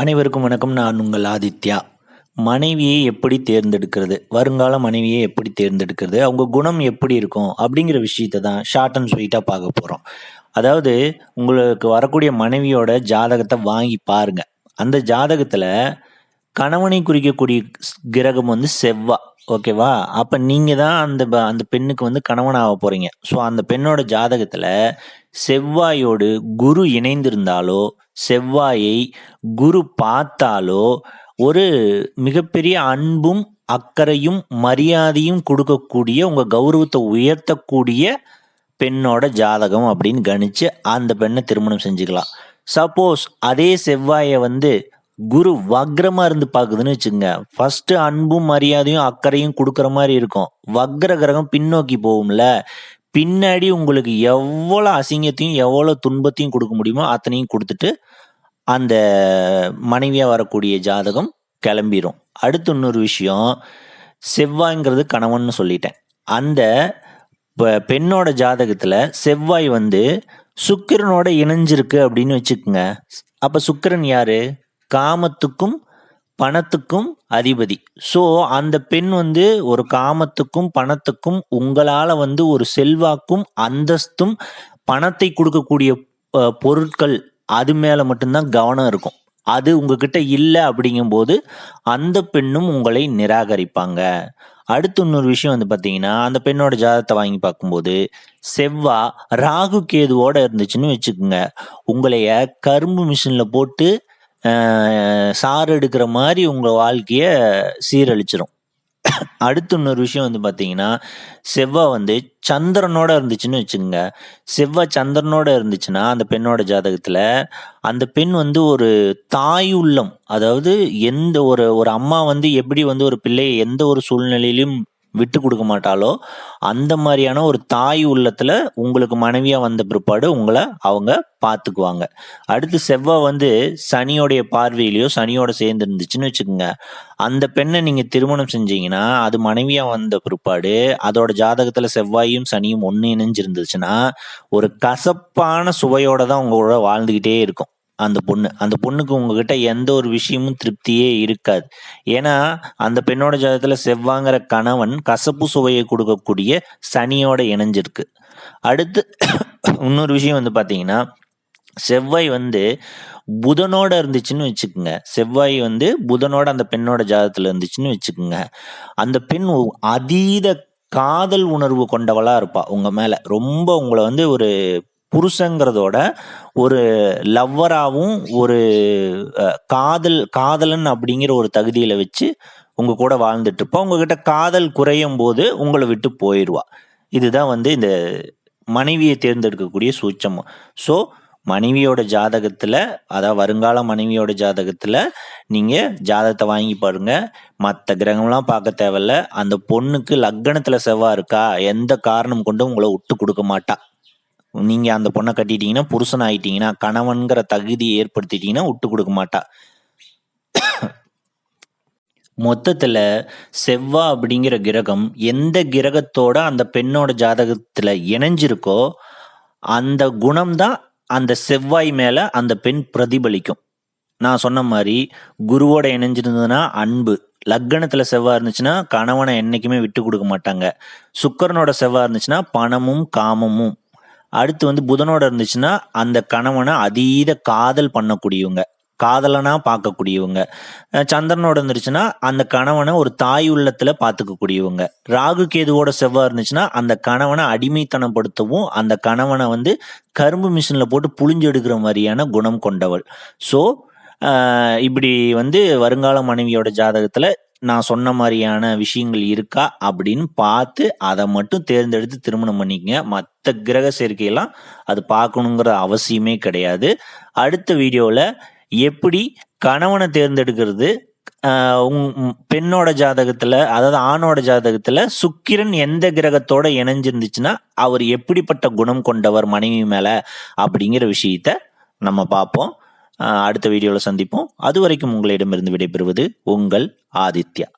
அனைவருக்கும் வணக்கம். நான் உங்கள் ஆதித்யா. மனைவியை எப்படி தேர்ந்தெடுக்கிறது? வருங்கால மனைவியை எப்படி தேர்ந்தெடுக்கிறது? அவங்க குணம் எப்படி இருக்கும்? அப்படிங்கிற விஷயத்தை தான் ஷார்ட் அண்ட் ஸ்வீட்டாக பார்க்க போகிறோம் அதாவது உங்களுக்கு வரக்கூடிய மனைவியோட ஜாதகத்தை வாங்கி பாருங்க. அந்த ஜாதகத்தில் கணவனை குறிக்கக்கூடிய கிரகம் வந்து செவ்வா. ஓகேவா அப்போ நீங்கள் தான் அந்த ப- அந்த பெண்ணுக்கு வந்து கணவனாக போகிறீங்க ஸோ அந்த பெண்ணோட ஜாதகத்தில் செவ்வாயோடு குரு இணைந்திருந்தாலோ செவ்வாயை குரு பார்த்தாலோ ஒரு மிகப்பெரிய அன்பும் அக்கறையும் மரியாதையும் கொடுக்கக்கூடிய உங்க கௌரவத்தை உயர்த்தக்கூடிய பெண்ணோட ஜாதகம் அப்படின்னு கணிச்சு அந்த பெண்ணை திருமணம் செஞ்சுக்கலாம். சப்போஸ் அதே செவ்வாயை வந்து குரு வக்ரமா இருந்து பாக்குதுன்னு வச்சுங்க ஃபர்ஸ்ட் அன்பும் மரியாதையும் அக்கறையும் கொடுக்குற மாதிரி இருக்கும். வக்ர கிரகம் பின்னோக்கி போகும்ல. பின்னாடி உங்களுக்கு எவ்வளோ அசிங்கத்தையும் எவ்வளோ துன்பத்தையும் கொடுக்க முடியுமோ அத்தனையும் கொடுத்துட்டு அந்த மனைவியா வரக்கூடிய ஜாதகம் கிளம்பிரும். அடுத்து இன்னொரு விஷயம் செவ்வாய்ங்கிறது கணவன்னு சொல்லிட்டேன். அந்த பெண்ணோட ஜாதகத்துல செவ்வாய் வந்து சுக்கிரனோட இணைஞ்சிருக்கு அப்படின்னு வச்சுக்கோங்க. அப்ப சுக்கிரன் யாரு? காமத்துக்கும் பணத்துக்கும் அதிபதி. ஸோ அந்த பெண் வந்து ஒரு காமத்துக்கும் பணத்துக்கும் உங்களால் வந்து ஒரு செல்வாக்கும் அந்தஸ்தும் பணத்தை கொடுக்கக்கூடிய பொருட்கள் அது மேலே மட்டும்தான் கவனம் இருக்கும். அது உங்ககிட்ட இல்லை அப்படிங்கும்போது அந்த பெண்ணும் உங்களை நிராகரிப்பாங்க. அடுத்து இன்னொரு விஷயம் வந்து பார்த்தீங்கன்னா அந்த பெண்ணோட ஜாதகத்தை வாங்கி பார்க்கும்போது செவ்வா ராகு கேதுவோட இருந்துச்சுன்னு வச்சுக்கோங்க. உங்களைய கரும்பு மிஷினில் போட்டு சாறு எடுக்கிற மாதிரி உங்கள் வாழ்க்கையை சீரழிச்சிரும். அடுத்து இன்னொரு விஷயம் வந்து பார்த்தீங்கன்னா செவ்வாய் வந்து சந்திரனோட இருந்துச்சுன்னு வச்சுக்கோங்க. செவ்வாய் சந்திரனோட இருந்துச்சுன்னா அந்த பெண்ணோட ஜாதகத்தில் அந்த பெண் வந்து ஒரு தாய் உள்ளம். அதாவது எந்த ஒரு ஒரு அம்மா வந்து எப்படி வந்து ஒரு பிள்ளையை எந்த ஒரு சூழ்நிலையிலும் விட்டு கொடுக்க மாட்டாளோ அந்த மாதிரியான ஒரு தாய் உள்ளத்துல உங்களுக்கு மனைவியா வந்த பிற்பாடு உங்களை அவங்க பார்த்துக்குவாங்க. அடுத்து செவ்வாய் வந்து சனியோடைய பார்வையிலையோ சனியோட சேர்ந்து இருந்துச்சுன்னு வச்சுக்கோங்க. அந்த பெண்ணை நீங்க திருமணம் செஞ்சீங்கன்னா அது மனைவியா வந்த பிற்பாடு அதோட ஜாதகத்துல செவ்வாயும் சனியும் ஒன்று இணைஞ்சிருந்துச்சுன்னா ஒரு கசப்பான சுவையோட தான் உங்களோட வாழ்ந்துகிட்டே இருக்கும். அந்த பொண்ணு அந்த பொண்ணுக்கு உங்ககிட்ட எந்த ஒரு விஷயமும் திருப்தியே இருக்காது. ஏன்னா அந்த பெண்ணோட ஜாதகத்துல செவ்வாங்கிற கணவன் கசப்பு சுவையை கொடுக்கக்கூடிய சனியோட இணைஞ்சிருக்கு. அடுத்து இன்னொரு விஷயம் வந்து பாத்தீங்கன்னா செவ்வாய் வந்து புதனோட இருந்துச்சுன்னு வச்சுக்கோங்க. செவ்வாய் வந்து புதனோட அந்த பெண்ணோட ஜாதகத்துல இருந்துச்சுன்னு வச்சுக்கோங்க. அந்த பெண் அதீத காதல் உணர்வு கொண்டவளா இருப்பா உங்க மேல. ரொம்ப உங்களை வந்து ஒரு புருஷங்கிறதோட ஒரு லவ்வராகவும் ஒரு காதல் காதலன் அப்படிங்கிற ஒரு தகுதியில் வச்சு உங்க கூட வாழ்ந்துட்டு இருப்பா. உங்ககிட்ட காதல் குறையும் போது உங்களை விட்டு போயிடுவா இதுதான் வந்து இந்த மனைவியை தேர்ந்தெடுக்கக்கூடிய சூட்சமம் ஸோ மனைவியோட ஜாதகத்தில் அதாவது வருங்கால மனைவியோட ஜாதகத்தில் நீங்கள் ஜாதகத்தை வாங்கி பாருங்க. மற்ற கிரகம்லாம் பார்க்க தேவையில்ல. அந்த பொண்ணுக்கு லக்னத்துல செவ்வாய் இருக்கா? எந்த காரணம் கொண்டும் உங்களை விட்டு கொடுக்க மாட்டா. நீங்க அந்த பொண்ணை கட்டிட்டீங்கன்னா புருஷன் ஆயிட்டீங்கன்னா கணவன்கிற தகுதியை ஏற்படுத்திட்டீங்கன்னா விட்டு கொடுக்க மாட்டா. மொத்தத்துல செவ்வா அப்படிங்கிற கிரகம் எந்த கிரகத்தோட அந்த பெண்ணோட ஜாதகத்துல இணைஞ்சிருக்கோ அந்த குணம்தான் அந்த செவ்வாய் மேல அந்த பெண் பிரதிபலிக்கும். நான் சொன்ன மாதிரி குருவோட இணைஞ்சிருந்ததுன்னா அன்பு. லக்னத்துல செவ்வாய் இருந்துச்சுன்னா கணவனை என்னைக்குமே விட்டு கொடுக்க மாட்டாங்க. சுக்கரனோட செவ்வாய் இருந்துச்சுன்னா பணமும் காமமும். அடுத்து வந்து புதனோட இருந்துச்சுன்னா அந்த கணவனை அதீத காதல் பண்ணக்கூடியவங்க காதலனா பார்க்கக்கூடியவங்க. சந்திரனோட இருந்துச்சுன்னா அந்த கணவனை ஒரு தாய் உள்ளத்துல பார்த்துக்கக்கூடியவங்க. ராகு கேதுவோட செவ்வாய் இருந்துச்சுன்னா அந்த கணவனை அடிமைத்தனப்படுத்தவும் அந்த கணவனை வந்து கரும்பு மிஷின்ல போட்டு புழிஞ்சு எடுக்கிற மாதிரியான குணம் கொண்டவள். ஸோ இப்படி வந்து வருங்கால மனைவியோட ஜாதகத்துல நான் சொன்ன மாதிரியான விஷயங்கள் இருக்கா அப்படின்னு பார்த்து அதை மட்டும் தேர்ந்தெடுத்து திருமணம் பண்ணிக்கங்க. மற்ற கிரக சேர்க்கையெல்லாம் அது பார்க்கணுங்கிற அவசியமே கிடையாது. அடுத்த வீடியோவில் எப்படி கணவனை தேர்ந்தெடுக்கிறது உங்- உம் பெண்ணோட ஜாதகத்துல அதாவது ஆணோட ஜாதகத்துல சுக்கிரன் எந்த கிரகத்தோட இணைஞ்சிருந்துச்சுன்னா அவர் எப்படிப்பட்ட குணம் கொண்டவர் மனைவி மேல அப்படிங்கிற விஷயத்த நம்ம பார்ப்போம். அடுத்த வீடியோவில் சந்திப்போம். அது வரைக்கும் உங்களிடமிருந்து விடைபெறுவது உங்கள் ஆதித்யா.